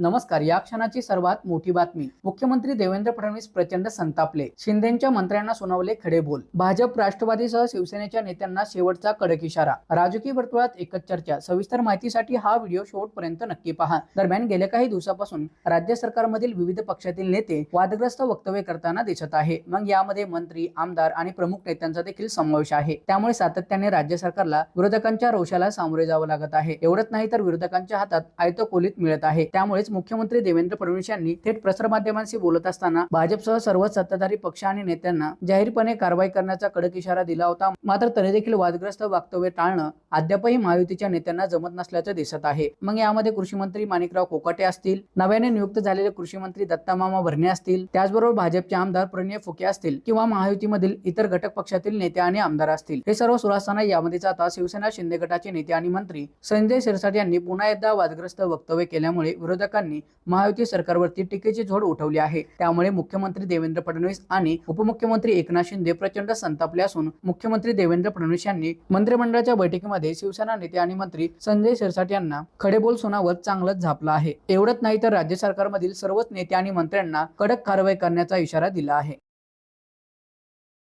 नमस्कार या क्षणाची सर्वात मोठी बातमी. मुख्यमंत्री देवेंद्र फडणवीस प्रचंड संतापले. शिंदेच्या मंत्र्यांना सुनावले खडे बोल भाजप राष्ट्रवादीसह शिवसेनेच्या नेत्यांना शेवटचा कडक इशारा. राजकीय वर्तुळात एकच चर्चा. सविस्तर माहितीसाठी हा व्हिडिओ शेवटपर्यंत नक्की पहा. दरम्यान गेल्या काही दिवसापासून राज्य सरकारमधील विविध पक्षातील नेते वादग्रस्त वक्तव्य करताना दिसत आहे. मग यामध्ये मंत्री आमदार आणि प्रमुख नेत्यांचा देखील समावेश आहे. त्यामुळे सातत्याने राज्य सरकारला विरोधकांच्या रोषाला सामोरे जावं लागत आहे. एवढंच नाही तर विरोधकांच्या हातात आयतकोलीत मिळत आहे. त्यामुळेच मुख्यमंत्री देवेंद्र फडणवीस यांनी थेट प्रसारमाध्यमांशी बोलत असताना भाजपसह सर्व सत्ताधारी पक्ष आणि नेत्यांना जाहीरपणे कारवाई करण्याचा कडक इशारा दिला होता. मात्र तरी देखील वादग्रस्त वक्तव्य टाळणं अद्यापही महायुतीच्या नेत्यांना जमत नसल्याचं दिसत आहे. मग यामध्ये कृषी मंत्री माणिकराव कोकाटे असतील नव्याने नियुक्त झालेले कृषी मंत्री दत्तामामा भरणे असतील त्याचबरोबर भाजपचे आमदार प्रणय फुके असतील किंवा महायुतीमधील इतर घटक पक्षातील नेते आणि आमदार असतील. हे सर्व सुरू असताना यामध्येच आता शिवसेना शिंदे गटाचे नेते आणि मंत्री संजय शिरसाट यांनी पुन्हा एकदा वादग्रस्त वक्तव्य केल्यामुळे विरोधकांनी महायुती सरकारवरती टीकेची झोड उठवली आहे. त्यामुळे मुख्यमंत्री देवेंद्र फडणवीस आणि उपमुख्यमंत्री एकनाथ शिंदे प्रचंड संतापले असून मुख्यमंत्री देवेंद्र फडणवीस यांनी मंत्रिमंडळाच्या बैठकीमध्ये शिवसेना नेते आणि मंत्री संजय शिरसाट यांना खडेबोल सोनावत चांगलंच झापलं आहे. एवढंच नाही तर राज्य सरकारमधील सर्वच नेते आणि मंत्र्यांना कडक कारवाई करण्याचा इशारा दिला आहे.